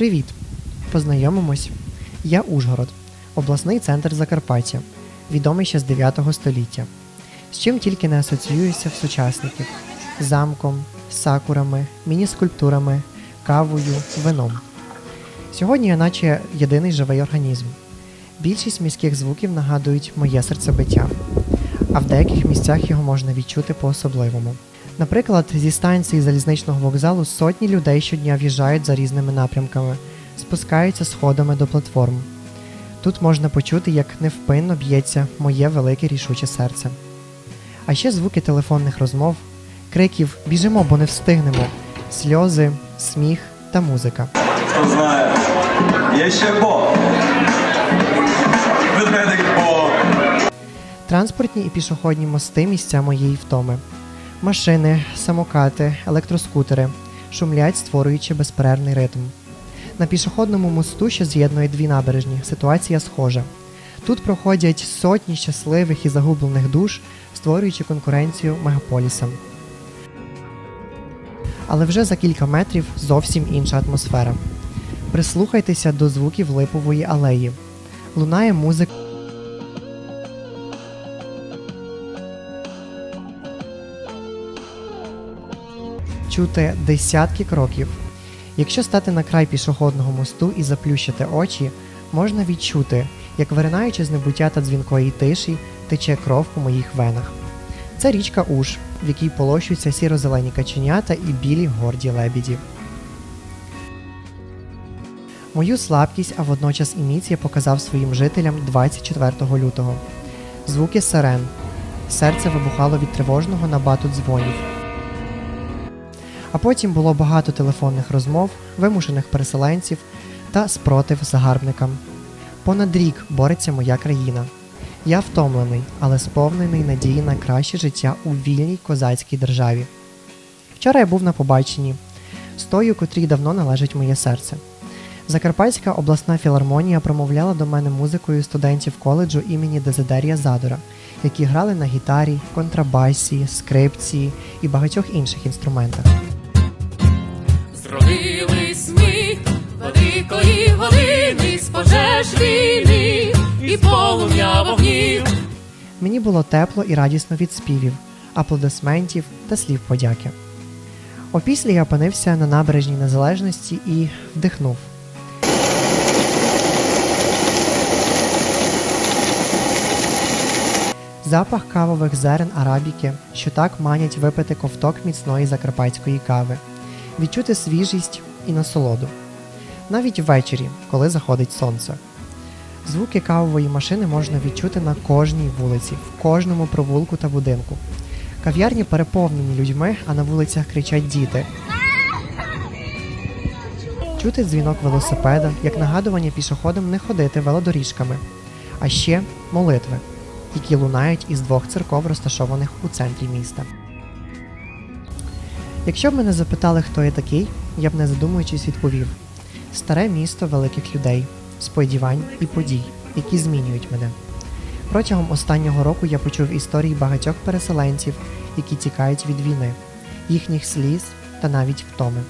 Привіт! Познайомимось. Я Ужгород, обласний центр Закарпаття, відомий ще з 9 століття. З чим тільки не асоціююся в сучасників: замком, сакурами, міні-скульптурами, кавою, вином. Сьогодні я наче єдиний живий організм. Більшість міських звуків нагадують моє серцебиття, а в деяких місцях його можна відчути по-особливому. Наприклад, зі станції залізничного вокзалу сотні людей щодня в'їжджають за різними напрямками, спускаються сходами до платформ. Тут можна почути, як невпинно б'ється моє велике рішуче серце. А ще звуки телефонних розмов, криків Біжимо, бо не встигнемо, сльози, сміх та музика. Хто знає, є ще Бог. Ведмедик Бог. Транспортні і пішохідні мости місця моєї втоми. Машини, самокати, електроскутери шумлять, створюючи безперервний ритм. На пішохідному мосту, що з'єднує дві набережні, ситуація схожа. Тут проходять сотні щасливих і загублених душ, створюючи конкуренцію мегаполісам. Але вже за кілька метрів зовсім інша атмосфера. Прислухайтеся до звуків липової алеї. Лунає музика. Чути десятки кроків. Якщо стати на край пішохідного мосту і заплющити очі, можна відчути, як виринаючи з небуття та дзвінкої тиші, тече кров у моїх венах. Це річка Уж, в якій полощуються сіро-зелені каченята і білі горді лебіді. Мою слабкість, а водночас і міць я показав своїм жителям 24 лютого. Звуки сирен. Серце вибухало від тривожного набату дзвонів. А потім було багато телефонних розмов, вимушених переселенців та спротив загарбникам. Понад рік бореться моя країна. Я втомлений, але сповнений надії на краще життя у вільній козацькій державі. Вчора я був на побаченні з тою, котрій давно належить моє серце. Закарпатська обласна філармонія промовляла до мене музикою студентів коледжу імені Дезидерія Задора, які грали на гітарі, контрабасі, скрипці і багатьох інших інструментах. Зродились ми великої години з пожеж війни і полум'я вогнів. Мені було тепло і радісно від співів, аплодисментів та слів подяки. Опісля я опинився на набережній незалежності і вдихнув. Запах кавових зерен арабіки, що так манять випити ковток міцної закарпатської кави, відчути свіжість і насолоду. Навіть ввечері, коли заходить сонце. Звуки кавової машини можна відчути на кожній вулиці, в кожному провулку та будинку. Кав'ярні переповнені людьми, а на вулицях кричать діти. Чути дзвінок велосипеда, як нагадування пішоходам не ходити велодоріжками, а ще молитви, які лунають із двох церков, розташованих у центрі міста. Якщо б мене запитали, хто я такий, я б не задумуючись відповів: старе місто великих людей, сподівань і подій, які змінюють мене. Протягом останнього року я почув історії багатьох переселенців, які тікають від війни, їхніх сліз та навіть втоми.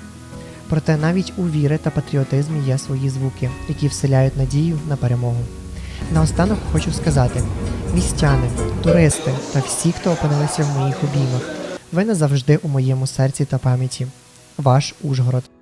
Проте навіть у віри та патріотизмі є свої звуки, які вселяють надію на перемогу. Наостанок хочу сказати: містяни, туристи та всі, хто опинилися в моїх обіймах, ви назавжди у моєму серці та пам'яті. Ваш Ужгород.